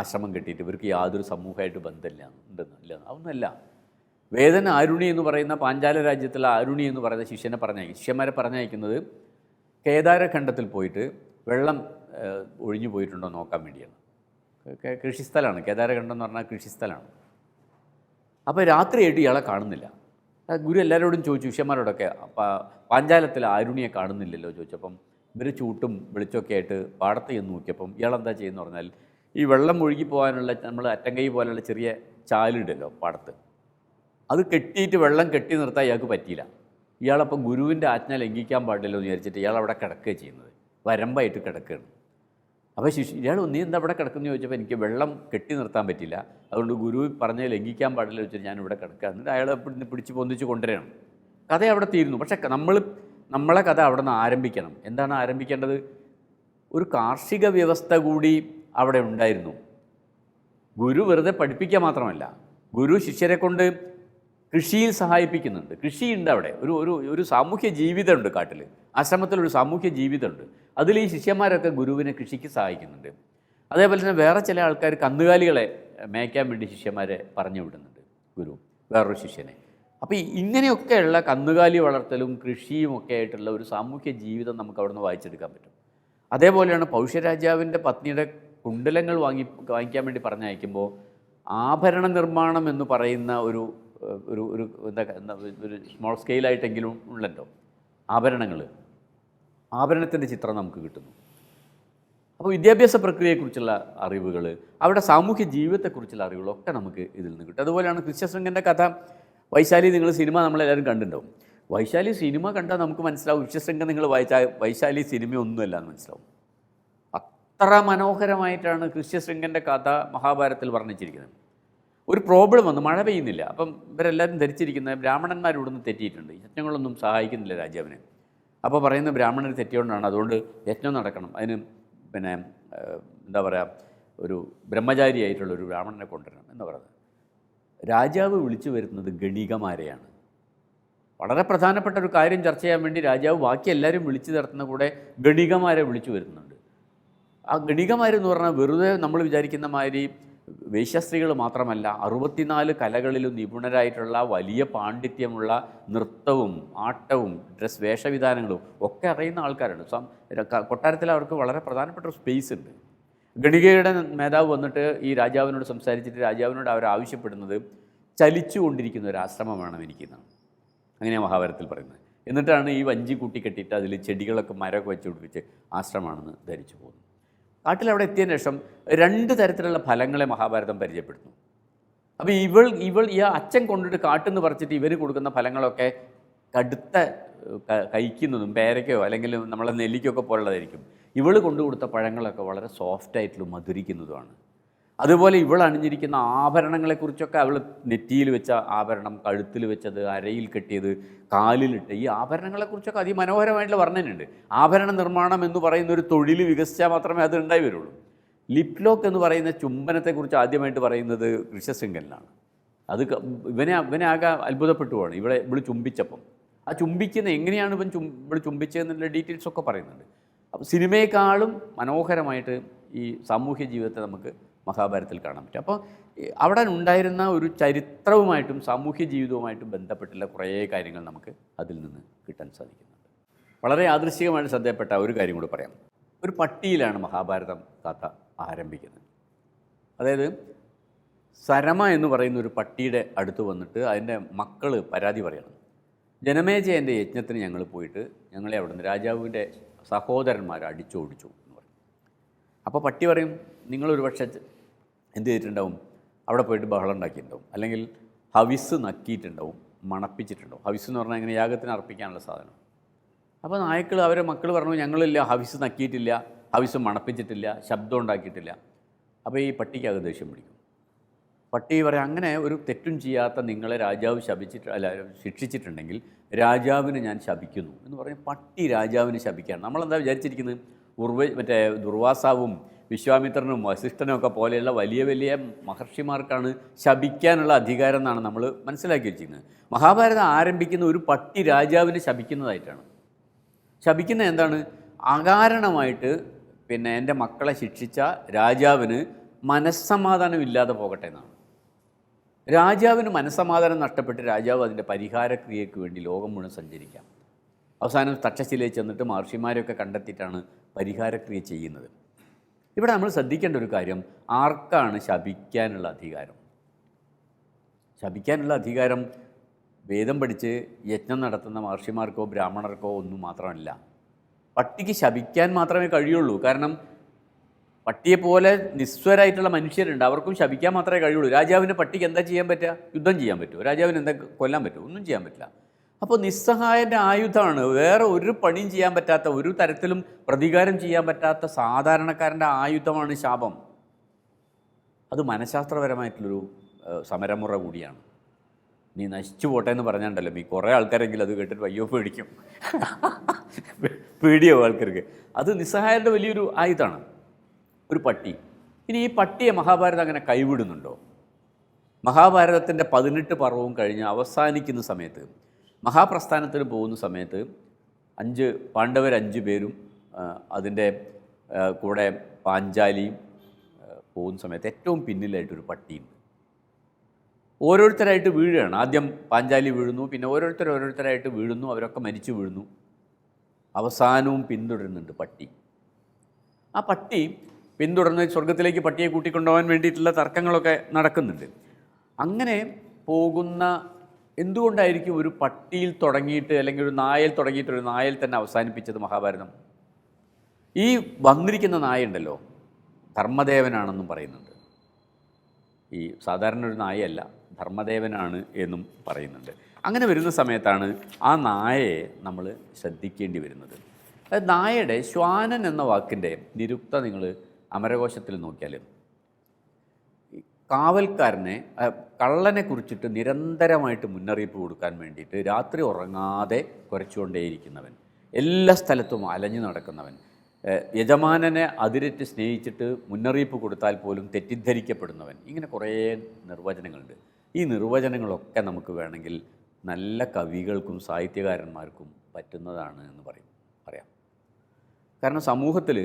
ആശ്രമം കെട്ടിയിട്ട് ഇവർക്ക് യാതൊരു സമൂഹമായിട്ട് ബന്ധമില്ല ഉണ്ടെന്ന് ഇല്ല അതൊന്നുമല്ല വേദൻ ആരുണി എന്ന് പറയുന്ന പാഞ്ചാല രാജ്യത്തിലെ ആരുണി എന്ന് പറയുന്ന ശിഷ്യനെ പറഞ്ഞയക്കും ശിഷ്യന്മാരെ പറഞ്ഞയക്കുന്നത് കേദാരഖണ്ഡത്തിൽ പോയിട്ട് വെള്ളം ഒഴിഞ്ഞു പോയിട്ടുണ്ടോ നോക്കാൻ വേണ്ടിയാണ്. കൃഷിസ്ഥലമാണ്. കേദാരഖണ്ഡം എന്ന് പറഞ്ഞാൽ കൃഷിസ്ഥലമാണ്. അപ്പോൾ രാത്രിയായിട്ട് ഇയാളെ കാണുന്നില്ല. ഗുരു എല്ലാവരോടും ചോദിച്ചു ശിഷ്യന്മാരോടൊക്കെ പാഞ്ചാലത്തിൽ ആരുണിയെ കാണുന്നില്ലല്ലോ? ചോദിച്ചപ്പം ഇവർ ചൂട്ടും വെളിച്ചമൊക്കെ ആയിട്ട് പാടത്ത് ചെന്ന് നോക്കിയപ്പം ഇയാളെന്താ ചെയ്യുന്നു പറഞ്ഞാൽ ഈ വെള്ളം ഒഴുകി പോകാനുള്ള നമ്മൾ അറ്റങ്കൈ പോലെയുള്ള ചെറിയ ചാലിടല്ലോ പാടത്ത്. അത് കെട്ടിയിട്ട് വെള്ളം കെട്ടി നിർത്താൻ ഇയാൾക്ക് പറ്റിയില്ല. ഇയാളപ്പം ഗുരുവിന്റെ ആജ്ഞ ലംഘിക്കാൻ പാടില്ല എന്ന് വിചാരിച്ചിട്ട് ഇയാൾ അവിടെ കിടക്കുകയാണ് ചെയ്യുന്നത്. വരമ്പായിട്ട് കിടക്കുകയാണ്. അപ്പോൾ ശിശു ഇയാൾ നീ എന്താ ഇവിടെ കിടക്കുന്നു ചോദിച്ചപ്പോൾ എനിക്ക് വെള്ളം കെട്ടി നിർത്താൻ പറ്റില്ല അതുകൊണ്ട് ഗുരു പറഞ്ഞ് ലംഘിക്കാൻ പാടില്ല വെച്ചിട്ട് ഞാൻ ഇവിടെ കിടക്കുക എന്നിട്ട് ഇവിടുന്ന് പിടിച്ച് പൊന്തിച്ച് കൊണ്ടുവരണം കഥ അവിടെ തീരുന്നു. പക്ഷേ നമ്മൾ നമ്മളെ കഥ അവിടെ നിന്ന് ആരംഭിക്കണം. എന്താണ് ആരംഭിക്കേണ്ടത്? ഒരു കാർഷിക വ്യവസ്ഥ കൂടി അവിടെ ഉണ്ടായിരുന്നു. ഗുരു വെറുതെ പഠിപ്പിക്കുക മാത്രമല്ല ഗുരു ശിഷ്യരെ കൊണ്ട് കൃഷിയിൽ സഹായിപ്പിക്കുന്നുണ്ട്. കൃഷിയുണ്ട് അവിടെ. ഒരു ഒരു ഒരു സാമൂഹ്യ ജീവിതമുണ്ട് കാട്ടിൽ. ആശ്രമത്തിലൊരു സാമൂഹ്യ ജീവിതമുണ്ട്. അതിൽ ഈ ശിഷ്യന്മാരൊക്കെ ഗുരുവിനെ കൃഷിക്ക് സഹായിക്കുന്നുണ്ട്. അതേപോലെ തന്നെ വേറെ ചില ആൾക്കാർ കന്നുകാലികളെ മേയ്ക്കാൻ വേണ്ടി ശിഷ്യന്മാരെ പറഞ്ഞു വിടുന്നുണ്ട് ഗുരു വേറൊരു ശിഷ്യനെ. അപ്പോൾ ഇങ്ങനെയൊക്കെയുള്ള കന്നുകാലി വളർത്തലും കൃഷിയും ഒക്കെ ആയിട്ടുള്ള ഒരു സാമൂഹ്യ ജീവിതം നമുക്ക് അവിടെ നിന്ന് വായിച്ചെടുക്കാൻ പറ്റും. അതേപോലെയാണ് പൗഷ്യരാജാവിന്റെ പത്നിയുടെ കുണ്ടലങ്ങൾ വാങ്ങി വാങ്ങിക്കാൻ വേണ്ടി പറഞ്ഞയക്കുമ്പോൾ ആഭരണ നിർമ്മാണം എന്ന് പറയുന്ന ഒരു ഒരു ഒരു എന്താ ഒരു സ്മോൾ സ്കെയിലായിട്ടെങ്കിലും ഉള്ളല്ലോ. ആഭരണങ്ങൾ. ആഭരണത്തിന്റെ ചിത്രം നമുക്ക് കിട്ടുന്നു. അപ്പോൾ വിദ്യാഭ്യാസ പ്രക്രിയയെക്കുറിച്ചുള്ള അറിവുകൾ അവിടെ സാമൂഹ്യ ജീവിതത്തെക്കുറിച്ചുള്ള അറിവുകളൊക്കെ നമുക്ക് ഇതിൽ നിന്ന് കിട്ടും. അതുപോലെയാണ് കൃഷ്ണശൃംഗന്റെ കഥ. വൈശാലി നിങ്ങൾ സിനിമ നമ്മളെല്ലാവരും കണ്ടിട്ടുണ്ടാവും. വൈശാലി സിനിമ കണ്ടാൽ നമുക്ക് മനസ്സിലാവും കൃഷ്ണശൃംഗം നിങ്ങൾ വായിച്ചാൽ വൈശാലി സിനിമയൊന്നുമല്ല എന്ന് മനസ്സിലാവും. അത്ര മനോഹരമായിട്ടാണ് കൃഷ്ണശൃംഗന്റെ കഥ മഹാഭാരതത്തിൽ വർണിച്ചിരിക്കുന്നത്. ഒരു പ്രോബ്ലം വന്നു. മഴ പെയ്യുന്നില്ല. അപ്പം ഇവരെല്ലാവരും ധരിച്ചിരിക്കുന്നത് ബ്രാഹ്മണന്മാർ ഇവിടുന്ന് തെറ്റിയിട്ടുണ്ട്. യജ്ഞങ്ങളൊന്നും സഹായിക്കുന്നില്ല രാജാവിനെ. അപ്പോൾ പറയുന്ന ബ്രാഹ്മണർ തെറ്റിയോണ്ടാണ് അതുകൊണ്ട് യജ്ഞം നടക്കണം. അതിന് പിന്നെ എന്താ പറയുക ഒരു ബ്രഹ്മചാരിയായിട്ടുള്ള ഒരു ബ്രാഹ്മണനെ കൊണ്ടുവരണം എന്ന് പറയുന്നത്. രാജാവ് വിളിച്ചു വരുന്നത് ഗണികമാരെയാണ്. വളരെ പ്രധാനപ്പെട്ട ഒരു കാര്യം ചർച്ച ചെയ്യാൻ വേണ്ടി രാജാവ് ബാക്കി എല്ലാവരും വിളിച്ചു നിർത്തുന്ന കൂടെ ഗണികമാരെ വിളിച്ചു വരുന്നുണ്ട് ആ ഗണികമാരെന്ന് പറഞ്ഞാൽ വെറുതെ നമ്മൾ വിചാരിക്കുന്ന മാതിരി വേശ്യസ്ത്രീകൾ മാത്രമല്ല അറുപത്തിനാല് കലകളിലും നിപുണരായിട്ടുള്ള വലിയ പാണ്ഡിത്യമുള്ള നൃത്തവും ആട്ടവും ഡ്രസ് വേഷവിധാനങ്ങളും ഒക്കെ അറിയുന്ന ആൾക്കാരുണ്ട് കൊട്ടാരത്തിൽ അവർക്ക് വളരെ പ്രധാനപ്പെട്ട ഒരു സ്പേസ് ഉണ്ട് ഗണികയുടെ മേധാവ് വന്നിട്ട് ഈ രാജാവിനോട് സംസാരിച്ചിട്ട് രാജാവിനോട് അവർ ആവശ്യപ്പെടുന്നത് ചലിച്ചുകൊണ്ടിരിക്കുന്ന ഒരു ആശ്രമം വേണം എനിക്കെന്നാണ് അങ്ങനെയാണ് മഹാഭാരതത്തിൽ പറയുന്നത്. എന്നിട്ടാണ് ഈ വഞ്ചി കൂട്ടി കെട്ടിയിട്ട് അതിൽ ചെടികളൊക്കെ മരമൊക്കെ വെച്ച് പിടിപ്പിച്ച് ആശ്രമമാണെന്ന് ധരിച്ചു പോകുന്നത്. കാട്ടിൽ അവിടെ എത്തിയതിന് ശേഷം രണ്ട് തരത്തിലുള്ള ഫലങ്ങളെ മഹാഭാരതം പരിചയപ്പെടുത്തുന്നു. അപ്പോൾ ഇവൾ ഇവൾ ഈ അച്ഛൻ കൊണ്ടിട്ട് കാട്ടെന്ന് പറിച്ചിട്ട് ഇവർ കൊടുക്കുന്ന ഫലങ്ങളൊക്കെ കടുത്ത കഴിക്കുന്നതും പേരയ്ക്കോ അല്ലെങ്കിൽ നമ്മളെ നെല്ലിക്കൊക്കെ പോലുള്ളതായിരിക്കും. ഇവൾ കൊണ്ടു കൊടുത്ത പഴങ്ങളൊക്കെ വളരെ സോഫ്റ്റായിട്ടുള്ള മധുരിക്കുന്നതുമാണ്. അതുപോലെ ഇവൾ അണിഞ്ഞിരിക്കുന്ന ആഭരണങ്ങളെക്കുറിച്ചൊക്കെ അവൾ നെറ്റിയിൽ വെച്ച ആഭരണം കഴുത്തിൽ വെച്ചത് അരയിൽ കെട്ടിയത് കാലിലിട്ട് ഈ ആഭരണങ്ങളെക്കുറിച്ചൊക്കെ അതിമനോഹരമായിട്ടുള്ള വർണനയുണ്ട്. ആഭരണ നിർമ്മാണം എന്ന് പറയുന്ന ഒരു തൊഴിൽ വികസിച്ചാൽ മാത്രമേ അത് ഉണ്ടായി വരുള്ളൂ ലിപ് ലോക്ക് എന്ന് പറയുന്ന ചുംബനത്തെക്കുറിച്ച് ആദ്യമായിട്ട് പറയുന്നത് ഋഷസിംഗനിലാണ് അത് ഇവനെ ഇവനെ ആകെ അത്ഭുതപ്പെട്ടു പോവാണ് ഇവിടെ ഇവിടെ ചുംബിച്ചപ്പം. ആ ചുംബിക്കുന്ന എങ്ങനെയാണ് ഇവൻ ചും ഇവിടെ ചുംബിച്ചതെന്നുള്ള ഡീറ്റെയിൽസൊക്കെ പറയുന്നുണ്ട്. അപ്പോൾ സിനിമയെക്കാളും മനോഹരമായിട്ട് ഈ സാമൂഹ്യ ജീവിതത്തെ നമുക്ക് മഹാഭാരതത്തിൽ കാണാൻ പറ്റും. അപ്പോൾ അവിടെ ഉണ്ടായിരുന്ന ഒരു ചരിത്രവുമായിട്ടും സാമൂഹ്യ ജീവിതവുമായിട്ടും ബന്ധപ്പെട്ടുള്ള കുറേ കാര്യങ്ങൾ നമുക്ക് അതിൽ നിന്ന് കിട്ടാൻ സാധിക്കുന്നുണ്ട്. വളരെ യാദൃശികമായിട്ട് ശ്രദ്ധയപ്പെട്ട ഒരു കാര്യം കൂടി പറയാം. ഒരു പട്ടിയിലാണ് മഹാഭാരതം കഥ ആരംഭിക്കുന്നത്. അതായത് സരമ എന്ന് പറയുന്ന ഒരു പട്ടിയുടെ അടുത്ത് വന്നിട്ട് അതിന്റെ മക്കൾ പരാതി പറയണം. ജനമേജയന്റെ യജ്ഞത്തിന് ഞങ്ങൾ പോയിട്ട് ഞങ്ങളെ അവിടുന്ന് രാജാവിന്റെ സഹോദരന്മാർ അടിച്ചോടിച്ചു. അപ്പോൾ പട്ടി പറയും നിങ്ങളൊരു പക്ഷേ എന്ത് ചെയ്തിട്ടുണ്ടാവും? അവിടെ പോയിട്ട് ബഹളം ഉണ്ടാക്കിയിട്ടുണ്ടാവും. അല്ലെങ്കിൽ ഹവിസ് നക്കിയിട്ടുണ്ടാവും മണപ്പിച്ചിട്ടുണ്ടാവും. ഹവിസ് എന്ന് പറഞ്ഞാൽ ഇങ്ങനെ യാഗത്തിന് അർപ്പിക്കാനുള്ള സാധനം. അപ്പോൾ നായ്ക്കൾ അവരെ മക്കൾ പറഞ്ഞു ഞങ്ങളില്ല ഹവിസ് നക്കിയിട്ടില്ല ഹവിസ് മണപ്പിച്ചിട്ടില്ല ശബ്ദം ഉണ്ടാക്കിയിട്ടില്ല. അപ്പോൾ ഈ പട്ടിക്കത് ദേഷ്യം പിടിക്കും. പട്ടി പറയാം അങ്ങനെ ഒരു തെറ്റും ചെയ്യാത്ത നിങ്ങളെ രാജാവ് ശപിച്ചിട്ട് അല്ല ശിക്ഷിച്ചിട്ടുണ്ടെങ്കിൽ രാജാവിനെ ഞാൻ ശപിക്കുന്നു. എന്ന് പറഞ്ഞ് പട്ടി രാജാവിനെ ശപിക്കുകയാണ്. നമ്മളെന്താ വിചാരിച്ചിരിക്കുന്നത്? ഉർവ മറ്റേ ദുർവാസാവും വിശ്വാമിത്രനും വസിഷ്ഠനും ഒക്കെ പോലെയുള്ള വലിയ വലിയ മഹർഷിമാർക്കാണ് ശപിക്കാനുള്ള അധികാരം എന്നാണ് നമ്മൾ മനസ്സിലാക്കി വെച്ചിരിക്കുന്നത്. മഹാഭാരതം ആരംഭിക്കുന്ന ഒരു പട്ടി രാജാവിനെ ശപിക്കുന്നതായിട്ടാണ്. ശപിക്കുന്ന എന്താണ്? അകാരണമായിട്ട് പിന്നെ എന്റെ മക്കളെ ശിക്ഷിച്ച രാജാവിന് മനസ്സമാധാനം ഇല്ലാതെ പോകട്ടെ എന്നാണ്. രാജാവിന് മനസ്സമാധാനം നഷ്ടപ്പെട്ട് രാജാവ് അതിന്റെ പരിഹാരക്രിയയ്ക്ക് വേണ്ടി ലോകം മുഴുവൻ സഞ്ചരിക്കാം. അവസാനം തക്ഷശിലയിൽ ചെന്നിട്ട് മഹർഷിമാരെയൊക്കെ കണ്ടെത്തിയിട്ടാണ് പരിഹാരക്രിയ ചെയ്യുന്നത്. ഇവിടെ നമ്മൾ ശ്രദ്ധിക്കേണ്ട ഒരു കാര്യം ആർക്കാണ് ശപിക്കാനുള്ള അധികാരം? ശപിക്കാനുള്ള അധികാരം വേദം പഠിച്ച് യജ്ഞം നടത്തുന്ന മഹർഷിമാർക്കോ ബ്രാഹ്മണർക്കോ ഒന്നും മാത്രമല്ല. പട്ടിക്ക് ശപിക്കാൻ മാത്രമേ കഴിയുള്ളൂ. കാരണം പട്ടിയെ പോലെ നിസ്വരായിട്ടുള്ള മനുഷ്യരുണ്ട്. അവർക്കും ശപിക്കാൻ മാത്രമേ കഴിയുള്ളൂ. രാജാവിന് പട്ടിക്ക് എന്താ ചെയ്യാൻ പറ്റുക? യുദ്ധം ചെയ്യാൻ പറ്റുമോ? രാജാവിന് എന്താ കൊല്ലാൻ പറ്റുമോ? ഒന്നും ചെയ്യാൻ പറ്റില്ല. അപ്പോൾ നിസ്സഹായന്റെ ആയുധമാണ്. വേറെ ഒരു പണിയും ചെയ്യാൻ പറ്റാത്ത ഒരു തരത്തിലും പ്രതികാരം ചെയ്യാൻ പറ്റാത്ത സാധാരണക്കാരന്റെ ആയുധമാണ് ശാപം. അത് മനഃശാസ്ത്രപരമായിട്ടുള്ളൊരു സമരമുറ കൂടിയാണ്. നീ നശിച്ചു പോട്ടെ എന്ന് പറഞ്ഞാണ്ടല്ലോ. ഈ കുറേ ആൾക്കാരെങ്കിലും അത് കേട്ടിട്ട് അയ്യോ പേടിക്കും. പേടിയോ ആൾക്കാർക്ക്. അത് നിസ്സഹായരുടെ വലിയൊരു ആയുധമാണ്. ഒരു പട്ടി. ഇനി ഈ പട്ടിയെ മഹാഭാരതം അങ്ങനെ കൈവിടുന്നുണ്ടോ? മഹാഭാരതത്തിന്റെ പതിനെട്ട് പർവവും കഴിഞ്ഞ് അവസാനിക്കുന്ന സമയത്ത് മഹാപ്രസ്ഥാനത്തിന് പോകുന്ന സമയത്ത് അഞ്ച് പാണ്ഡവർ അഞ്ച് പേരും അതിന്റെ കൂടെ പാഞ്ചാലിയും പോകുന്ന സമയത്ത് ഏറ്റവും പിന്നിലായിട്ടൊരു പട്ടിയുണ്ട്. ഓരോരുത്തരായിട്ട് വീഴുകയാണ്. ആദ്യം പാഞ്ചാലി വീഴുന്നു പിന്നെ ഓരോരുത്തർ ഓരോരുത്തരായിട്ട് വീഴുന്നു അവരൊക്കെ മരിച്ചു വീഴുന്നു. അവസാനവും പിന്തുടരുന്നുണ്ട് പട്ടി. ആ പട്ടി പിന്തുടർന്ന് സ്വർഗത്തിലേക്ക് പട്ടിയെ കൂട്ടിക്കൊണ്ടുപോകാൻ വേണ്ടിയിട്ടുള്ള തർക്കങ്ങളൊക്കെ നടക്കുന്നുണ്ട്. അങ്ങനെ പോകുന്ന എന്തുകൊണ്ടായിരിക്കും ഒരു പട്ടിയിൽ തുടങ്ങിയിട്ട് അല്ലെങ്കിൽ ഒരു നായയിൽ തുടങ്ങിയിട്ട് ഒരു നായയിൽ തന്നെ അവസാനിപ്പിച്ചത് മഹാഭാരതം? ഈ വന്നിരിക്കുന്ന നായ ഉണ്ടല്ലോ ധർമ്മദേവനാണെന്നും പറയുന്നുണ്ട്. ഈ സാധാരണ ഒരു നായയല്ല ധർമ്മദേവനാണ് എന്നും പറയുന്നുണ്ട്. അങ്ങനെ വരുന്ന സമയത്താണ് ആ നായയെ നമ്മൾ ശ്രദ്ധിക്കേണ്ടി വരുന്നത്. നായയുടെ ശ്വാനൻ എന്ന വാക്കിന്റെ നിരുക്ത നിങ്ങൾ അമരകോശത്തിൽ നോക്കിയാൽ ഈ കാവൽക്കാരനെ കള്ളനെ കുറിച്ചിട്ട് നിരന്തരമായിട്ട് മുന്നറിയിപ്പ് കൊടുക്കാൻ വേണ്ടിയിട്ട് രാത്രി ഉറങ്ങാതെ കുരച്ചുകൊണ്ടേയിരിക്കുന്നവൻ എല്ലാ സ്ഥലത്തും അലഞ്ഞു നടക്കുന്നവൻ യജമാനനെ അതിരറ്റ് സ്നേഹിച്ചിട്ട് മുന്നറിയിപ്പ് കൊടുത്താൽ പോലും തെറ്റിദ്ധരിക്കപ്പെടുന്നവൻ ഇങ്ങനെ കുറേ നിർവചനങ്ങളുണ്ട്. ഈ നിർവചനങ്ങളൊക്കെ നമുക്ക് വേണമെങ്കിൽ നല്ല കവികൾക്കും സാഹിത്യകാരന്മാർക്കും പറ്റുന്നതാണ് എന്ന് പറയും പറയാം. കാരണം സമൂഹത്തിൽ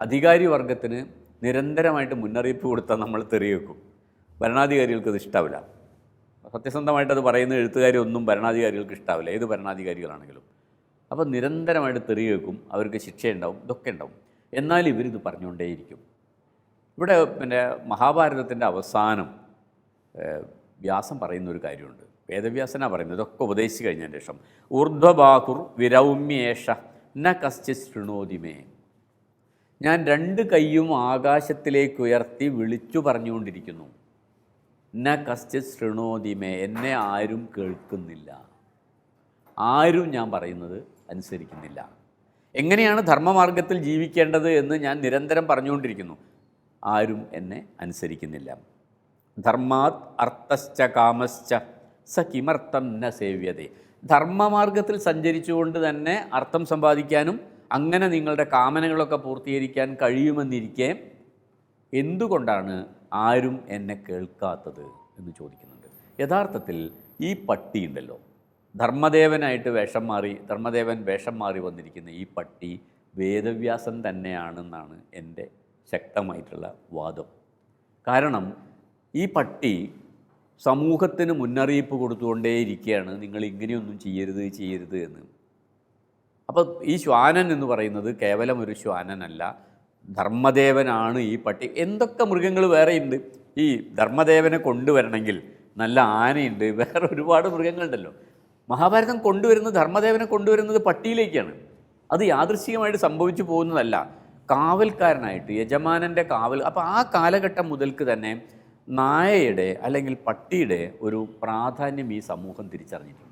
അധികാരി വർഗത്തിന് നിരന്തരമായിട്ട് മുന്നറിയിപ്പ് കൊടുത്താൽ നമ്മൾ തെറിവെക്കും. ഭരണാധികാരികൾക്ക് അത് ഇഷ്ടാവില്ല. സത്യസന്ധമായിട്ട് അത് പറയുന്ന എഴുത്തുകാരൊന്നും ഭരണാധികാരികൾക്ക് ഇഷ്ടാവില്ല. ഏത് ഭരണാധികാരികളാണെങ്കിലും. അപ്പോൾ നിരന്തരമായിട്ട് തെറി വെക്കും അവർക്ക് ശിക്ഷയുണ്ടാവും ഇതൊക്കെ ഉണ്ടാവും. എന്നാൽ ഇവരിത് പറഞ്ഞുകൊണ്ടേയിരിക്കും. ഇവിടെ പിന്നെ മഹാഭാരതത്തിന്റെ അവസാനം വ്യാസം പറയുന്ന ഒരു കാര്യമുണ്ട്. വേദവ്യാസനാണ് പറയുന്നത്. ഇതൊക്കെ ഉപദേശിച്ച് കഴിഞ്ഞതിന് ശേഷം ഊർധ്വബാഹുർ വിരൗമ്യേഷ ന കശ്ചിത് ശൃണോതിമേ ഞാൻ രണ്ട് കൈയും ആകാശത്തിലേക്ക് ഉയർത്തി വിളിച്ചു പറഞ്ഞുകൊണ്ടിരിക്കുന്നു. ന കശ്ചിത് ശൃണോതിമേ എന്നെ ആരും കേൾക്കുന്നില്ല. ആരും ഞാൻ പറയുന്നത് അനുസരിക്കുന്നില്ല. എങ്ങനെയാണ് ധർമ്മമാർഗത്തിൽ ജീവിക്കേണ്ടത് എന്ന് ഞാൻ നിരന്തരം പറഞ്ഞുകൊണ്ടിരിക്കുന്നു. ആരും എന്നെ അനുസരിക്കുന്നില്ല. ധർമാത് അർത്ഥശ്ച കാമശ്ച സ കിമർത്ഥം ന സേവ്യതേ. ധർമ്മമാർഗത്തിൽ സഞ്ചരിച്ചുകൊണ്ട് തന്നെ അർത്ഥം സമ്പാദിക്കാനും അങ്ങനെ നിങ്ങളുടെ കാമനകളൊക്കെ പൂർത്തീകരിക്കാൻ കഴിയുമെന്നിരിക്കെ എന്തുകൊണ്ടാണ് ആരും എന്നെ കേൾക്കാത്തത് എന്ന് ചോദിക്കുന്നുണ്ട്. യഥാർത്ഥത്തിൽ ഈ പട്ടി ഉണ്ടല്ലോ. ധർമ്മദേവനായിട്ട് വേഷം മാറി ധർമ്മദേവൻ വേഷം മാറി വന്നിരിക്കുന്ന ഈ പട്ടി വേദവ്യാസൻ തന്നെയാണെന്നാണ് എന്റെ ശക്തമായിട്ടുള്ള വാദം. കാരണം ഈ പട്ടി സമൂഹത്തിന് മുന്നറിയിപ്പ് കൊടുത്തുകൊണ്ടേയിരിക്കുകയാണ് നിങ്ങൾ ഇങ്ങനെയൊന്നും ചെയ്യരുത് ചെയ്യരുത് എന്ന്. അപ്പോൾ ഈ ശ്വാനൻ എന്ന് പറയുന്നത് കേവലം ഒരു ശ്വാനനല്ല. ധർമ്മദേവനാണ് ഈ പട്ടി. എന്തൊക്കെ മൃഗങ്ങൾ വേറെയുണ്ട്? ഈ ധർമ്മദേവനെ കൊണ്ടുവരണമെങ്കിൽ നല്ല ആനയുണ്ട്. വേറെ ഒരുപാട് മൃഗങ്ങളുണ്ടല്ലോ. മഹാഭാരതം കൊണ്ടുവരുന്നത് ധർമ്മദേവനെ കൊണ്ടുവരുന്നത് പട്ടിയിലേക്കാണ്. അത് യാദൃശ്ചികമായിട്ട് സംഭവിച്ചു പോകുന്നതല്ല. കാവൽക്കാരനായിട്ട് യജമാനന്റെ കാവൽ. അപ്പോൾ ആ കാലഘട്ടം മുതൽക്ക് തന്നെ നായയുടെ അല്ലെങ്കിൽ പട്ടിയുടെ ഒരു പ്രാധാന്യം ഈ സമൂഹം തിരിച്ചറിഞ്ഞിട്ടുണ്ട്.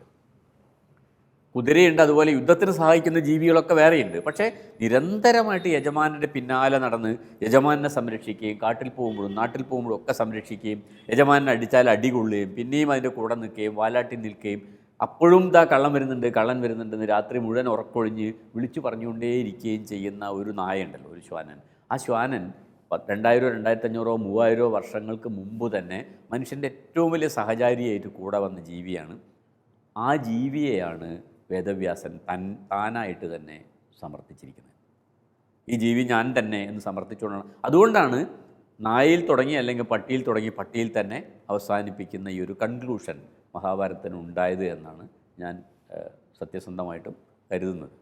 കുതിരയുണ്ട് അതുപോലെ യുദ്ധത്തിന് സഹായിക്കുന്ന ജീവികളൊക്കെ വേറെയുണ്ട്. പക്ഷേ നിരന്തരമായിട്ട് യജമാനന്റെ പിന്നാലെ നടന്ന് യജമാനെ സംരക്ഷിക്കുകയും കാട്ടിൽ പോകുമ്പോഴും നാട്ടിൽ പോകുമ്പോഴും ഒക്കെ സംരക്ഷിക്കുകയും യജമാനെ അടിച്ചാൽ അടി കൊള്ളുകയും പിന്നെയും അതിന്റെ കൂടെ നിൽക്കുകയും വാലാട്ടി നിൽക്കുകയും അപ്പോഴും ഇതാ കള്ളം വരുന്നുണ്ട് കള്ളൻ വരുന്നുണ്ടെന്ന് രാത്രി മുഴുവൻ ഉറക്കൊഴിഞ്ഞ് വിളിച്ചു പറഞ്ഞുകൊണ്ടേയിരിക്കുകയും ചെയ്യുന്ന ഒരു നായുണ്ടല്ലോ ഒരു ശ്വാനൻ. ആ ശ്വാനൻ രണ്ടായിരോ രണ്ടായിരത്തഞ്ഞൂറോ മൂവായിരോ വർഷങ്ങൾക്ക് മുമ്പ് തന്നെ മനുഷ്യന്റെ ഏറ്റവും വലിയ സഹചാരിയായിട്ട് കൂടെ വന്ന ജീവിയാണ്. ആ ജീവിയെയാണ് വേദവ്യാസൻ തൻ താനായിട്ട് തന്നെ സമർത്ഥിച്ചിരിക്കുന്നത്. ഈ ജീവി ഞാൻ തന്നെ എന്ന് സമർത്ഥിച്ചുകൊണ്ടാണ്. അതുകൊണ്ടാണ് നായയിൽ തുടങ്ങി അല്ലെങ്കിൽ പട്ടിയിൽ തുടങ്ങി പട്ടിയിൽ തന്നെ അവസാനിപ്പിക്കുന്ന ഈ ഒരു കൺക്ലൂഷൻ മഹാഭാരതത്തിന് ഉണ്ടായത് എന്നാണ് ഞാൻ സത്യസന്ധമായിട്ടും കരുതുന്നത്.